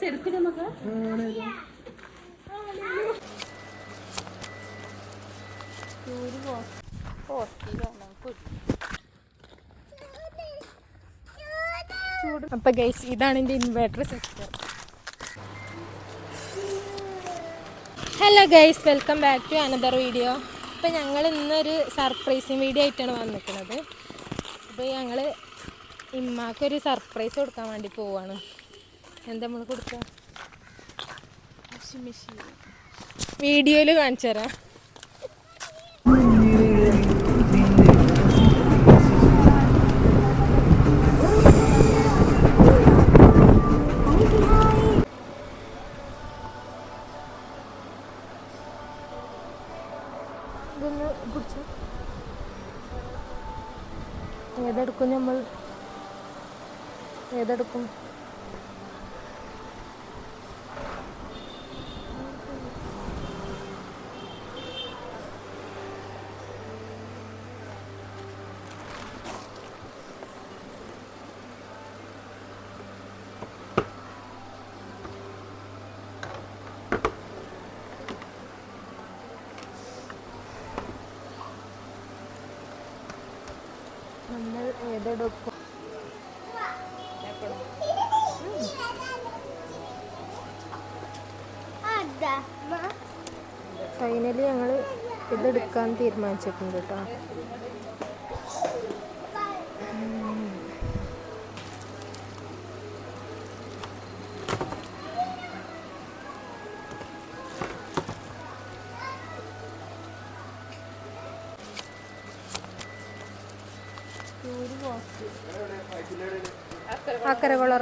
ചെരുപ്പിൽ നമുക്ക് അപ്പൊ ഗൈസ് ഇതാണ് എന്റെ inverter sister hello guys welcome back to another video അപ്പോൾ ഞങ്ങൾ ഇന്നൊരു സർപ്രൈസിങ് വീഡിയോ ആയിട്ടാണ് വന്നിരിക്കുന്നത്. അപ്പോൾ ഞങ്ങൾ ഇമ്മാക്കൊരു സർപ്രൈസ് കൊടുക്കാൻ വേണ്ടി പോവാണ്. എന്താ നമ്മൾ കൊടുക്കുക വീഡിയോയിൽ കാണിച്ചു തരാം. ഇതൊന്ന് പിടിച്ചോ. ഏതെടുക്കും നമ്മൾ? ഏതെടുക്കും? നമ്മൾ ഏതെടുക്കും? ഫൈനലി ഞങ്ങൾ ഇതെടുക്കാൻ തീരുമാനിച്ചിട്ടുണ്ട് കേട്ടോ. അക്കരകുള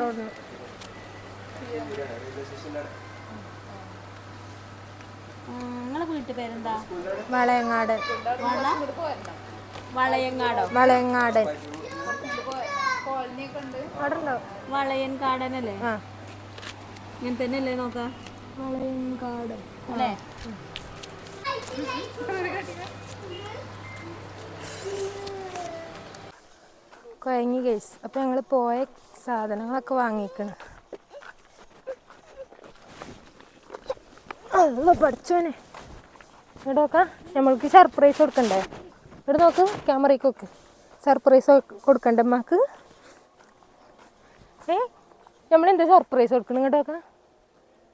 പേരെന്താ? വളയങ്ങാട്. വള? വളയങ്ങാടോ? വളയങ്ങാട്. അവിടെ ഉണ്ടോ വളയൻ ആ. ഇങ്ങനെ തന്നെയല്ലേ നോക്കാം? വളയൻകാട്. അല്ലേ? കുഴങ്ങി കേസ് അപ്പോൾ ഞങ്ങൾ പോയ സാധനങ്ങളൊക്കെ വാങ്ങിക്കണം. അല്ല പഠിച്ചോനെ ഇവിടെ നോക്കാം നമ്മൾക്ക് സർപ്രൈസ് കൊടുക്കണ്ടേ? ഇവിടെ നോക്ക് ക്യാമറയ്ക്ക് നോക്ക്. സർപ്രൈസ് കൊടുക്കണ്ടേ അമ്മയ്ക്ക് ഏ നമ്മളെന്താ സർപ്രൈസ് കൊടുക്കണം? ഇങ്ങോട്ട് നോക്കാം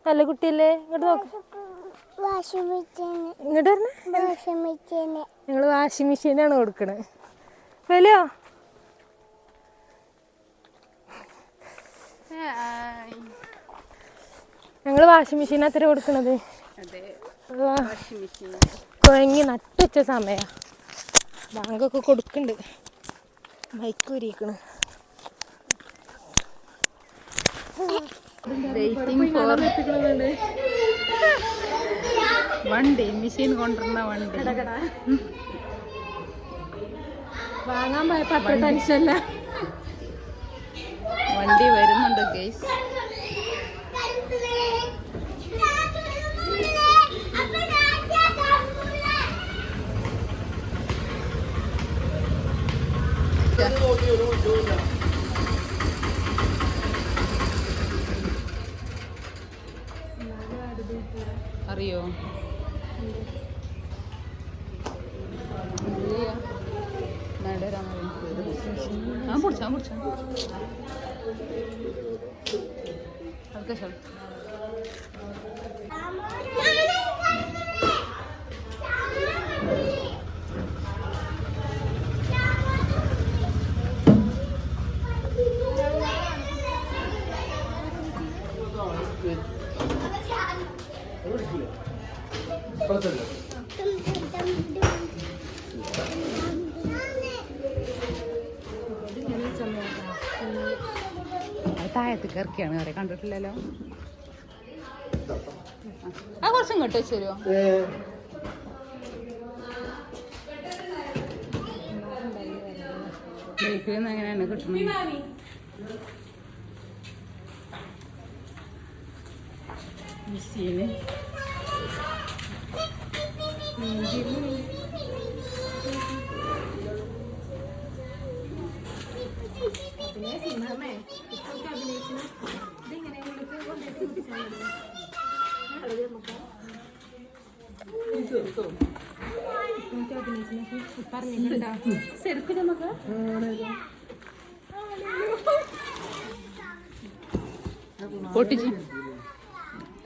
നല്ല കുട്ടിയല്ലേ? ഇങ്ങോട്ട് നോക്ക്. ഇങ്ങോട്ട് വരണേ. ഞങ്ങൾ വാഷിംഗ് മെഷീനാണ് കൊടുക്കണേ. വിലയോ വാഷിംഗ് മെഷീൻ അത്ര കൊടുക്കണത്. കുഴങ്ങി നട്ടുവച്ച സമയ. ബാങ്കൊക്കെ കൊടുക്കുന്നുണ്ട് ബൈക്ക് ഫോർ വണ്ടി മെഷീൻ കൊണ്ടുവരുന്ന വണ്ടി. വാങ്ങാൻ പോയപ്പോ അത്ര ടെൻഷനല്ല വണ്ടി വരുന്നുണ്ട് ഗൈസ് അറിയോ? ഇല്ല. നടരാൻ ആ പിടിച്ചാ പിടിച്ചാ അതൊക്കെ ശരി അത് കിറക്കിയാണ് കറി കണ്ടിട്ടില്ലല്ലോ. ആ കുറച്ചും കേട്ടോ ശരിയോ നിന്ന് എങ്ങനെയാണ് കിട്ടുന്നത്? മെഷീന് പിന്നെ സിനിമ ഇതൊക്കെ അഭിനയിച്ചിന് ഇതിങ്ങനെ ശരിക്കും നമുക്ക് പൊട്ടിച്ച്.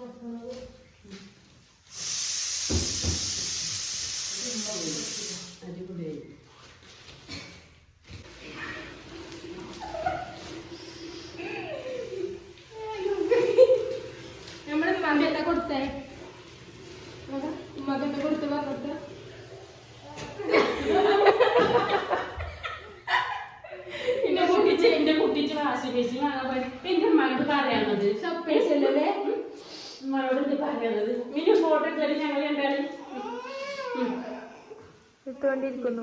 മുടിച്ചോളാം നമ്മൾ എന്താ കൊടുത്തേ. ഉമ്മാക്ക് എന്താ കൊടുത്ത് പറഞ്ഞിട്ട്. എന്റെ കുട്ടിച്ച് എന്റെ കുട്ടിച്ച് വാശി പേശി എന്റെ ഉമ്മയോട് പറയാനുള്ളത്. അല്ലേ? മിനി ഞങ്ങൾ ഇട്ടുകൊണ്ടിരിക്കുന്നു.